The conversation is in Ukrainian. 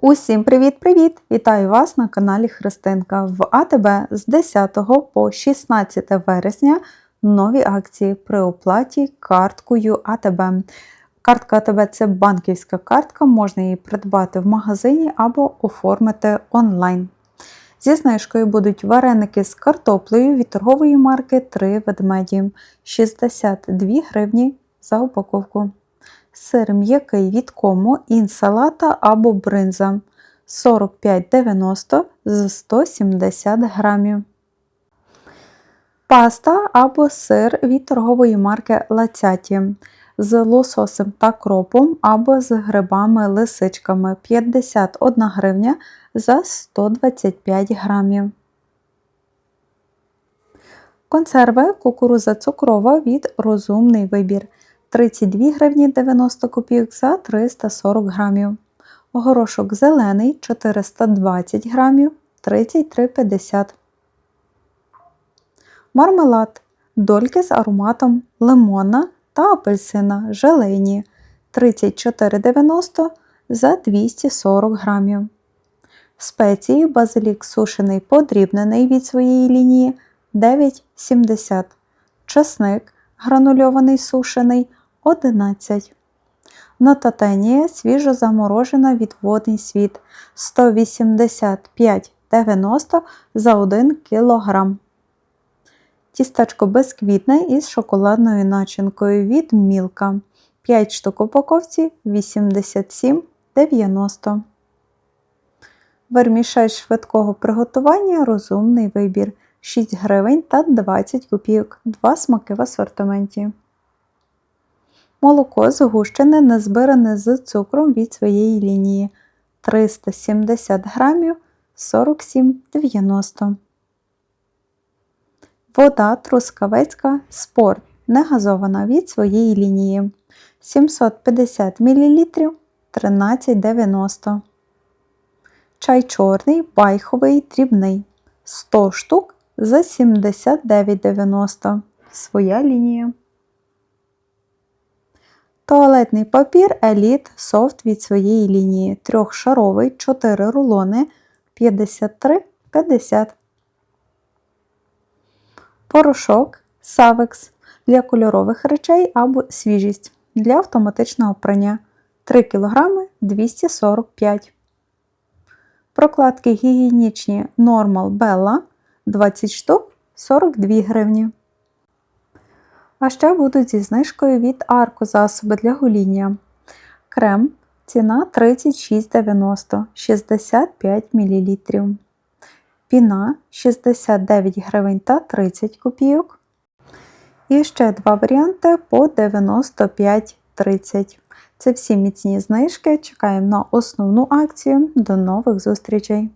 Усім привіт-привіт! Вітаю вас на каналі Христинка. В АТБ з 10 по 16 вересня нові акції при оплаті карткою АТБ. Картка АТБ це банківська картка, можна її придбати в магазині або оформити онлайн. Зі знижкою будуть вареники з картоплею від торгової марки 3 ведмеді 62 гривні за упаковку. Сир м'який від кому, інсалата або бринза 45,90 з 170 грамів. Паста або сир від торгової марки Лацяті з лососем та кропом або з грибами-лисичками 51 гривня за 125 грамів. Консерви кукуруза цукрова від розумний вибір 32 гривні 90 копійок за 340 грамів. Горошок зелений 420 грамів 33,50. Мармелад. Дольки з ароматом лимона та апельсина желейні 34,90 за 240 грамів. Спеції базилік сушений подрібнений від своєї лінії 9,70. Чесник гранульований сушений 11. Нотатенія свіжо заморожена від водний світ 185,90 за 1 кг. Тістечко безквітне із шоколадною начинкою від Мілка. 5 штук упаковці 87,90. Вермішель швидкого приготування розумний вибір 6 гривень та 20 копійок. Два смаки в асортименті. Молоко згущене незбиране з цукром від своєї лінії 370 грамів 47,90. Вода трускавецька спорт негазована від своєї лінії 750 мл 13,90. Чай чорний байховий дрібний 100 штук за 79,90. Своя лінія. Туалетний папір Еліт софт від своєї лінії. Трьохшаровий 4 рулони 53,50. Порошок Савекс для кольорових речей або свіжість для автоматичного прання 3 кг 245 Прокладки гігієнічні Normal Bella 20 штук 42 гривні. А ще будуть зі знижкою від арку засоби для гоління. Крем ціна 36,90 65 мл. Піна 69 гривень та 30 копійок. І ще два варіанти по 95,30. Це всі міцні знижки. Чекаємо на основну акцію. До нових зустрічей!